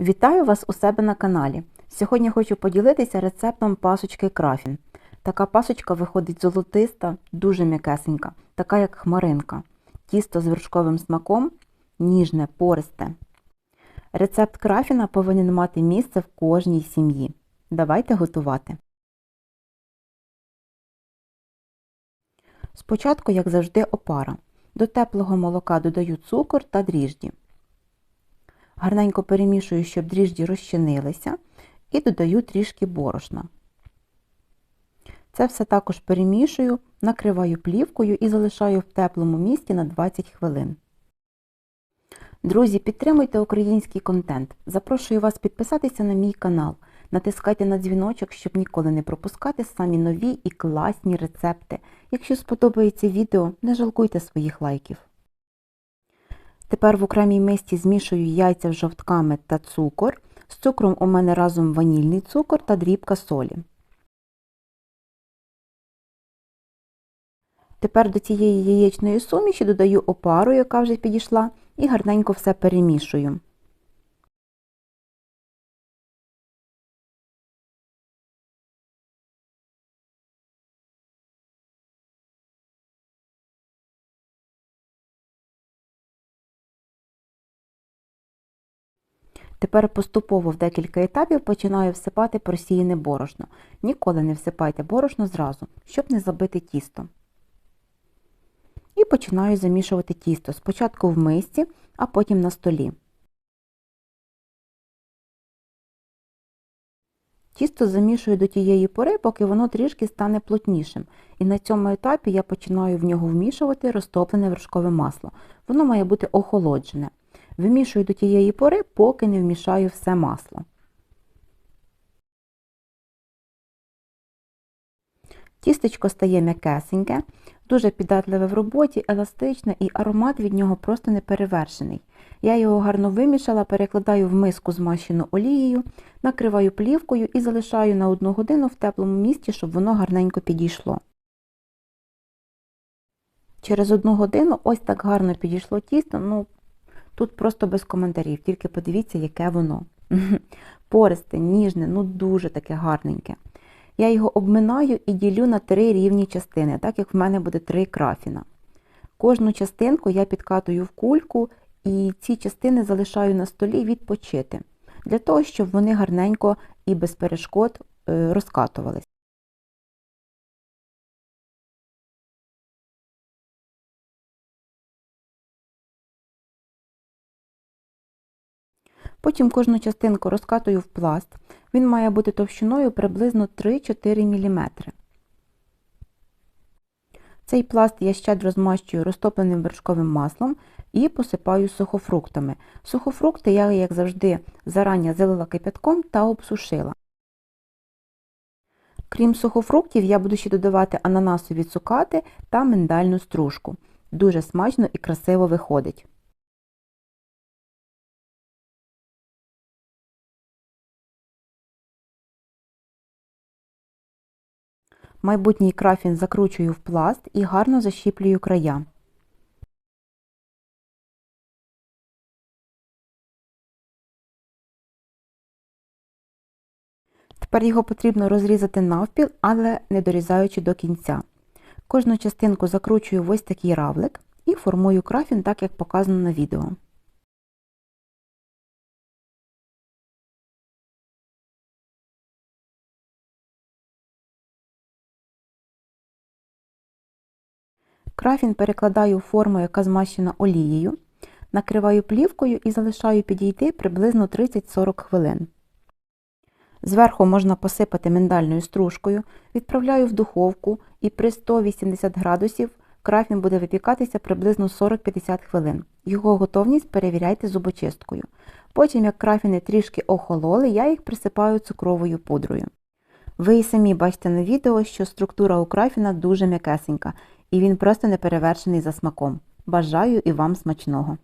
Вітаю вас у себе на каналі. Сьогодні хочу поділитися рецептом пасочки крафін. Така пасочка виходить золотиста, дуже м'якесенька, така як хмаринка. Тісто з вершковим смаком, ніжне, пористе. Рецепт крафіна повинен мати місце в кожній сім'ї. Давайте готувати. Спочатку, як завжди, опара. До теплого молока додаю цукор та дріжджі. Гарненько перемішую, щоб дріжджі розчинилися, і додаю трішки борошна. Це все також перемішую, накриваю плівкою і залишаю в теплому місці на 20 хвилин. Друзі, підтримуйте український контент. Запрошую вас підписатися на мій канал. Натискайте на дзвіночок, щоб ніколи не пропускати самі нові і класні рецепти. Якщо сподобається відео, не жалкуйте своїх лайків. Тепер в окремій мисці змішую яйця з жовтками та цукор. З цукром у мене разом ванільний цукор та дрібка солі. Тепер до цієї яєчної суміші додаю опару, яка вже підійшла, і гарненько все перемішую. Тепер поступово в декілька етапів починаю всипати просіяне борошно. Ніколи не всипайте борошно зразу, щоб не забити тісто. І починаю замішувати тісто спочатку в мисці, а потім на столі. Тісто замішую до тієї пори, поки воно трішки стане плотнішим. І на цьому етапі я починаю в нього вмішувати розтоплене вершкове масло. Воно має бути охолоджене. Вимішую до тієї пори, поки не вмішаю все масло. Тістечко стає м'якесеньке, дуже піддатливе в роботі, еластичне і аромат від нього просто неперевершений. Я його гарно вимішала, перекладаю в миску змащену олією, накриваю плівкою і залишаю на одну годину в теплому місці, щоб воно гарненько підійшло. Через одну годину ось так гарно підійшло тісто, ну тут просто без коментарів, тільки подивіться, яке воно. Пористе, ніжне, ну дуже таке гарненьке. Я його обминаю і ділю на три рівні частини, так як в мене буде три крафіна. Кожну частинку я підкатую в кульку і ці частини залишаю на столі відпочити, для того, щоб вони гарненько і без перешкод розкатувались. Потім кожну частинку розкатую в пласт. Він має бути товщиною приблизно 3-4 мм. Цей пласт я щедро змащую розтопленим вершковим маслом і посипаю сухофруктами. Сухофрукти я, як завжди, зарані залила кипятком та обсушила. Крім сухофруктів, я буду ще додавати ананасові цукати та миндальну стружку. Дуже смачно і красиво виходить. Майбутній крафін закручую в пласт і гарно защіплюю края. Тепер його потрібно розрізати навпіл, але не дорізаючи до кінця. Кожну частинку закручую в ось такий равлик і формую крафін так, як показано на відео. Крафін перекладаю у форму, яка змащена олією, накриваю плівкою і залишаю підійти приблизно 30-40 хвилин. Зверху можна посипати миндальною стружкою, відправляю в духовку і при 180 градусів крафін буде випікатися приблизно 40-50 хвилин. Його готовність перевіряйте зубочисткою. Потім, як крафіни трішки охололи, я їх присипаю цукровою пудрою. Ви і самі бачите на відео, що структура у крафіна дуже м'якесенька і він просто не перевершений за смаком. Бажаю і вам смачного!